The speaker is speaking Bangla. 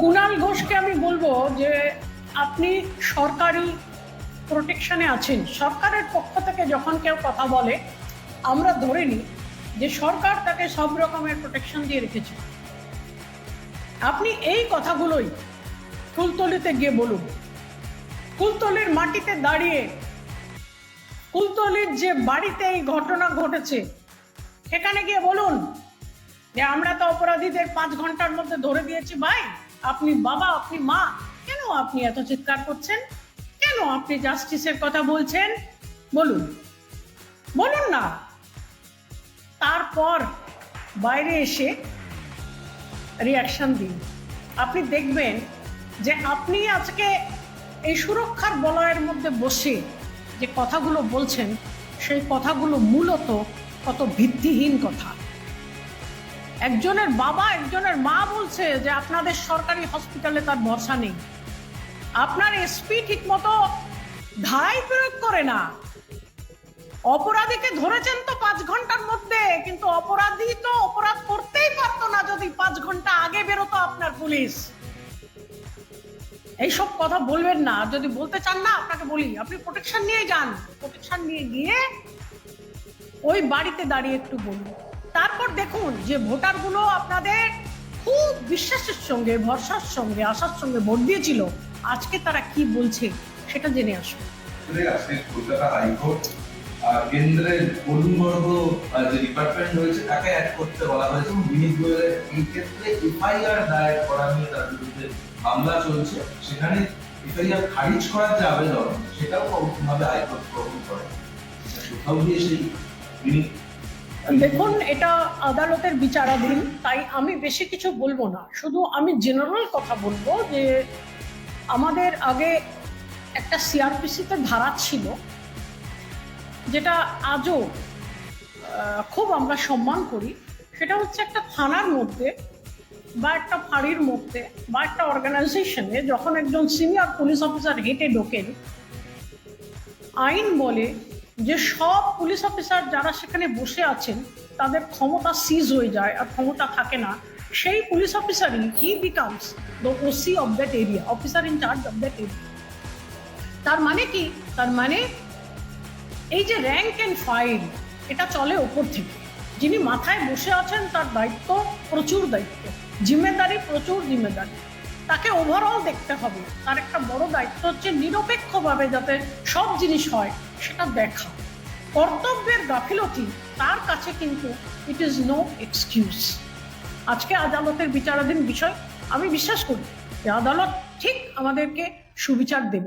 কুণাল ঘোষকে আমি বলব যে আপনি সরকারি প্রোটেকশনে আছেন। সরকারের পক্ষ থেকে যখন কেউ কথা বলে, আমরা ধরে নিই যে সরকার তাকে সব রকমের প্রোটেকশন দিয়ে রেখেছে। আপনি এই কথাগুলোই কুলতলিতে গিয়ে বলুন। কুলতলির মাটিতে দাঁড়িয়ে, কুলতলির যে বাড়িতে এই ঘটনা ঘটেছে, সেখানে গিয়ে বলুন যে আমরা তো অপরাধীদের পাঁচ ঘণ্টার মধ্যে ধরে দিয়েছি, ভাই। আপনি বাবা, আপনি মা, কেন আপনি এত চিৎকার করছেন? কেন আপনি জাস্টিসের কথা বলছেন? বলুন। বলুন না। তারপর বাইরে এসে রিয়াকশন দিন। আপনি দেখবেন যে আপনি আজকে এই সুরক্ষার বলয়ের মধ্যে বসে যে কথাগুলো বলছেন, সেই কথাগুলো মূলত কত ভিত্তিহীন কথা। একজনের বাবা, একজনের মা বলছে যে আপনাদের সরকারি হসপিটালে তার ভরসা নেই। আপনার এসপি ঠিক মতো ধাই প্রয়োগ করে না। অপরাধীকে ধরেছেন তো পাঁচ ঘণ্টার মধ্যে, কিন্তু অপরাধী তো অপরাধ করতেই পারতো না যদি পাঁচ ঘণ্টা আগে বেরোতো আপনার পুলিশ। এইসব কথা বলবেন না। যদি বলতে চান না, আপনাকে বলি, আপনি প্রোটেকশন নিয়ে যান। প্রোটেকশন নিয়ে গিয়ে ওই বাড়িতে দাঁড়িয়ে একটু বলুন। তারপর দেখুন যে ভোটারগুলো আপনাদের খুব বিশ্বাসের সঙ্গে, ভরসার সঙ্গে, আশার সঙ্গে ভোট দিয়েছিল। আজকে তারা কি বলছে সেটা জেনে আসুন। কলকাতা হাইকোর্ট কেন্দ্রের কলুবর্গ যে ডিপার্টমেন্ট রয়েছে, তাকে অ্যাড করতে বলা হয়েছে বিনীত গোয়েলের এই ক্ষেত্রে এফআইআর দায়ের করা নিয়ে তার বিরুদ্ধে মামলা চলছে। সেখানে এফআইআর খারিজ করার যে আবেদন, সেটাও ভাবে হাইকোর্ট গ্রহণ করে। কোথাও সেই বিনীত দেখুন, এটা আদালতের বিচারাধীন, তাই আমি বেশি কিছু বলব না। শুধু আমি জেনারেল কথা বলব যে, আমাদের আগে একটা সিআরপিসিতে ধারা ছিল, যেটা আজও খুব আমরা সম্মান করি। সেটা হচ্ছে একটা থানার মধ্যে বা একটা ফাঁড়ির মধ্যে বা একটা অর্গানাইজেশনে যখন একজন সিনিয়র পুলিশ অফিসার হেঁটে ঢোকেন, আইন বলে যে সব পুলিশ অফিসার যারা সেখানে বসে আছেন, তাদের ক্ষমতা সিজ হয়ে যায় আর ক্ষমতা থাকে না। সেই police অফিসারই he becomes the OC of that area officer in charge of that area তার মানে কি? তার মানে এই যে র্যাঙ্ক অ্যান্ড ফাইল এটা চলে ওপর থেকে। যিনি মাথায় বসে আছেন, তার দায়িত্ব প্রচুর দায়িত্ব। জিম্মেদারি প্রচুর জিম্মেদারি। তাকে ওভারঅল দেখতে হবে। তার একটা বড় দায়িত্ব হচ্ছে নিরপেক্ষভাবে যাতে সব জিনিস হয়। সেটা দেখা। কর্তব্যের গাফিলতি, তার কাছে কিন্তু ইট ইজ নো এক্সকিউজ আজকে আদালতের বিচারাধীন বিষয়, আমি বিশ্বাস করি যে আদালত ঠিক আমাদেরকে সুবিচার দেবেন